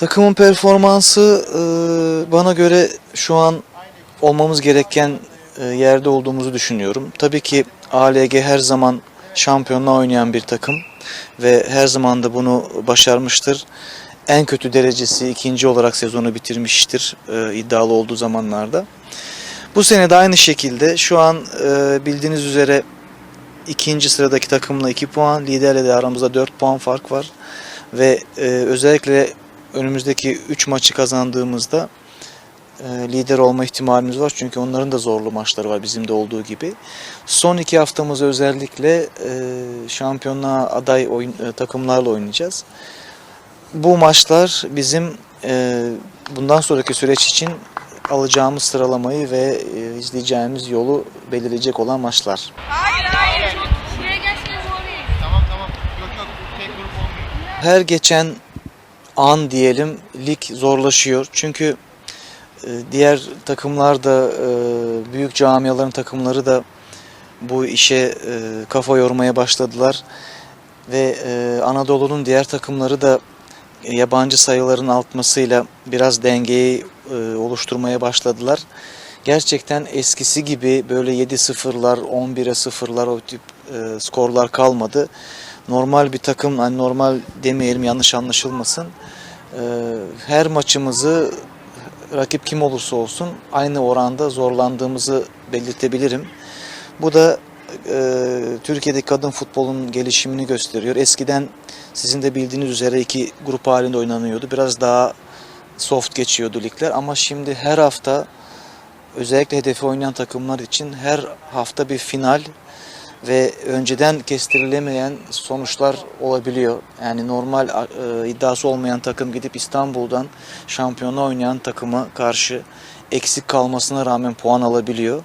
Takımın performansı e, bana göre şu an olmamız gereken e, yerde olduğumuzu düşünüyorum. Tabii ki ALG her zaman şampiyonluğa oynayan bir takım ve her zaman da bunu başarmıştır. En kötü derecesi ikinci olarak sezonu bitirmiştir e, iddialı olduğu zamanlarda. Bu sene de aynı şekilde şu an bildiğiniz üzere ikinci sıradaki takımla 2 puan, liderle de aramızda 4 puan fark var. Ve özellikle önümüzdeki 3 maçı kazandığımızda e, lider olma ihtimalimiz var. Çünkü onların da zorlu maçları var bizim de olduğu gibi. Son iki haftamızı özellikle e, şampiyonluğa aday oyun, e, takımlarla oynayacağız. Bu maçlar bizim bundan sonraki süreç için alacağımız sıralamayı ve izleyeceğimiz yolu belirleyecek olan maçlar. Hayır hayır. Şuraya gelseniz oraya. Tamam tamam. Yok yok. Tek grup olmuyor. her geçen an diyelim lig zorlaşıyor. Çünkü e, diğer takımlar da e, büyük camiaların takımları da bu işe e, kafa yormaya başladılar. Ve Anadolu'nun diğer takımları da yabancı sayıların artmasıyla biraz dengeyi oluşturmaya başladılar. Gerçekten eskisi gibi böyle 7-0'lar, 11'e 0'lar o tip skorlar kalmadı. Normal bir takım, hani normal demeyelim yanlış anlaşılmasın. E, her maçımızı rakip kim olursa olsun aynı oranda zorlandığımızı belirtebilirim. Bu da e, Türkiye'deki kadın futbolunun gelişimini gösteriyor. Eskiden sizin de bildiğiniz üzere iki grup halinde oynanıyordu. Biraz daha soft geçiyordu ligler ama şimdi her hafta özellikle hedefi oynayan takımlar için her hafta bir final ve önceden kestirilemeyen sonuçlar olabiliyor. Yani normal e, iddiası olmayan takım gidip İstanbul'dan şampiyona oynayan takıma karşı eksik kalmasına rağmen puan alabiliyor.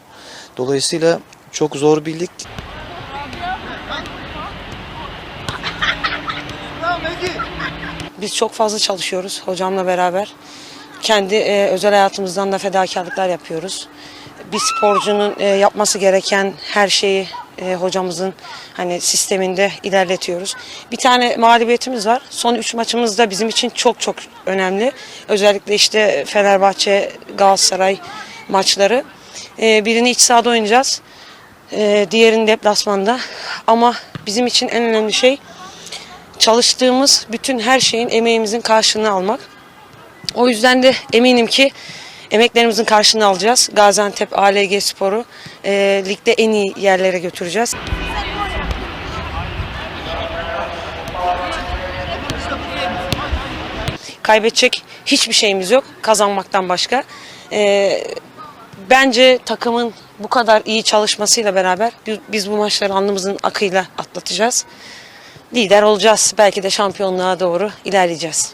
Dolayısıyla çok zor bir. Biz çok fazla çalışıyoruz hocamla beraber. Kendi e, özel hayatımızdan da fedakarlıklar yapıyoruz. Bir sporcunun e, yapması gereken her şeyi e, hocamızın hani sisteminde ilerletiyoruz. Bir tane mağlubiyetimiz var. Son üç maçımız da bizim için çok çok önemli. Özellikle işte Fenerbahçe, Galatasaray maçları. E, birini iç sahada oynayacağız. E, diğerini deplasmanda. Ama bizim için en önemli şey çalıştığımız bütün her şeyin emeğimizin karşılığını almak. O yüzden de eminim ki emeklerimizin karşılığını alacağız. Gaziantep ALG Spor'u e, ligde en iyi yerlere götüreceğiz. Kaybedecek hiçbir şeyimiz yok kazanmaktan başka. E, bence takımın bu kadar iyi çalışmasıyla beraber biz- bu maçları alnımızın akıyla atlatacağız lider olacağız. Belki de şampiyonluğa doğru ilerleyeceğiz.